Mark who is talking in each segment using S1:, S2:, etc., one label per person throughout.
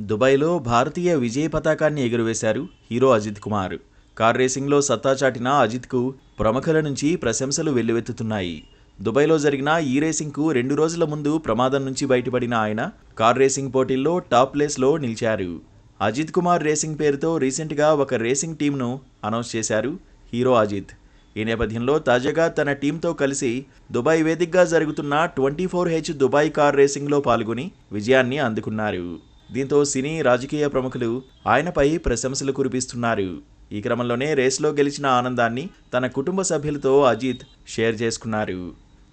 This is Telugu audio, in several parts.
S1: దుబాయ్లో భారతీయ విజయ పతాకాన్ని ఎగురవేశారు హీరో అజిత్ కుమార్. కార్ రేసింగ్లో సత్తా చాటిన అజిత్కు ప్రముఖుల నుంచి ప్రశంసలు వెల్లువెత్తుతున్నాయి. దుబాయ్లో జరిగిన ఈ రేసింగ్కు రెండు రోజుల ముందు ప్రమాదం నుంచి బయటపడిన ఆయన కార్ రేసింగ్ పోటీల్లో టాప్ ప్లేస్లో నిలిచారు. అజిత్ కుమార్ రేసింగ్ పేరుతో రీసెంట్గా ఒక రేసింగ్ టీంను అనౌన్స్ చేశారు హీరో అజిత్. ఈ నేపథ్యంలో తాజాగా తన టీంతో కలిసి దుబాయ్ వేదికగా జరుగుతున్న twenty four H Dubai car రేసింగ్లో పాల్గొని విజయాన్ని అందుకున్నారు. దీంతో సినీ రాజకీయ ప్రముఖులు ఆయనపై ప్రశంసలు కురిపిస్తున్నారు. ఈ క్రమంలోనే రేస్లో గెలిచిన ఆనందాన్ని తన కుటుంబ సభ్యులతో అజిత్ షేర్ చేసుకున్నారు.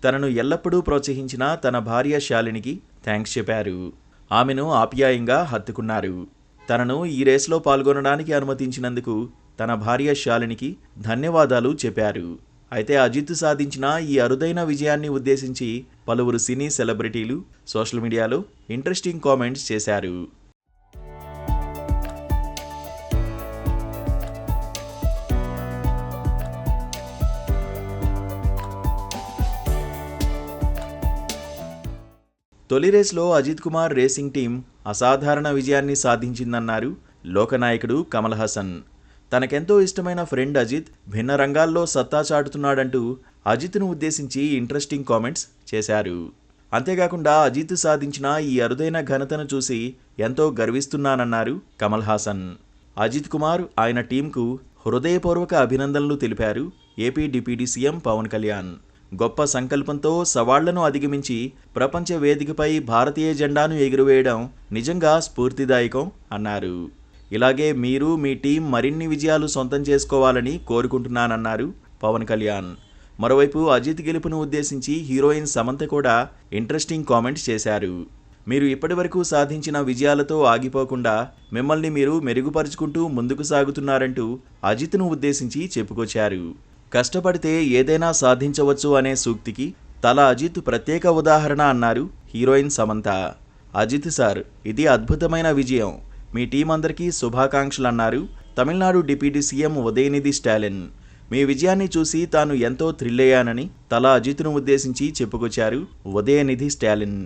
S1: తనను ఎల్లప్పుడూ ప్రోత్సహించిన తన భార్య శాలినికి థ్యాంక్స్ చెప్పారు. ఆమెను ఆప్యాయంగా హత్తుకున్నారు. తనను ఈ రేస్లో పాల్గొనడానికి అనుమతించినందుకు తన భార్య శాలినికి ధన్యవాదాలు చెప్పారు. అయితే అజిత్ సాధించిన ఈ అరుదైన విజయాన్ని ఉద్దేశించి పలువురు సినీ సెలబ్రిటీలు సోషల్ మీడియాలో ఇంట్రెస్టింగ్ కామెంట్స్ చేశారు. తొలి రేస్లో అజిత్ కుమార్ రేసింగ్ టీం అసాధారణ విజయాన్ని సాధించిందన్నారు లోకనాయకుడు కమల్ హాసన్. తనకెంతో ఇష్టమైన ఫ్రెండ్ అజిత్ భిన్న రంగాల్లో సత్తా చాటుతున్నాడంటూ అజిత్ను ఉద్దేశించి ఇంట్రెస్టింగ్ కామెంట్స్ చేశారు. అంతేకాకుండా అజిత్ సాధించిన ఈ అరుదైన ఘనతను చూసి ఎంతో గర్విస్తున్నానన్నారు కమల్ హాసన్. అజిత్ కుమార్ ఆయన టీంకు హృదయపూర్వక అభినందనలు తెలిపారు AP deputy CM Pawan Kalyan. గొప్ప సంకల్పంతో సవాళ్ళను అధిగమించి ప్రపంచ వేదికపై భారతీయ జెండాను ఎగురవేయడం నిజంగా స్ఫూర్తిదాయకం అన్నారు. ఇలాగే మీరు మీ టీం మరిన్ని విజయాలు సొంతం చేసుకోవాలని కోరుకుంటున్నానన్నారు పవన్ కళ్యాణ్. మరోవైపు అజిత్ గెలుపును ఉద్దేశించి హీరోయిన్ సమంత కూడా ఇంట్రెస్టింగ్ కామెంట్స్ చేశారు. మీరు ఇప్పటివరకు సాధించిన విజయాలతో ఆగిపోకుండా మిమ్మల్ని మీరు మెరుగుపరుచుకుంటూ ముందుకు సాగుతున్నారంటూ అజిత్ను ఉద్దేశించి చెప్పుకొచ్చారు. కష్టపడితే ఏదైనా సాధించవచ్చు అనే సూక్తికి తల అజిత్ ప్రత్యేక ఉదాహరణ అన్నారు హీరోయిన్ సమంత. అజిత్ సార్ ఇది అద్భుతమైన విజయం. మీ టీం అందరికీ శుభాకాంక్షలు అన్నారు తమిళనాడు డిప్యూటీ సీఎం ఉదయనిధి స్టాలిన్. మీ విజయాన్ని చూసి తాను ఎంతో థ్రిల్ అయ్యానని తల అజిత్ను ఉద్దేశించి చెప్పుకొచ్చారు ఉదయనిధి స్టాలిన్.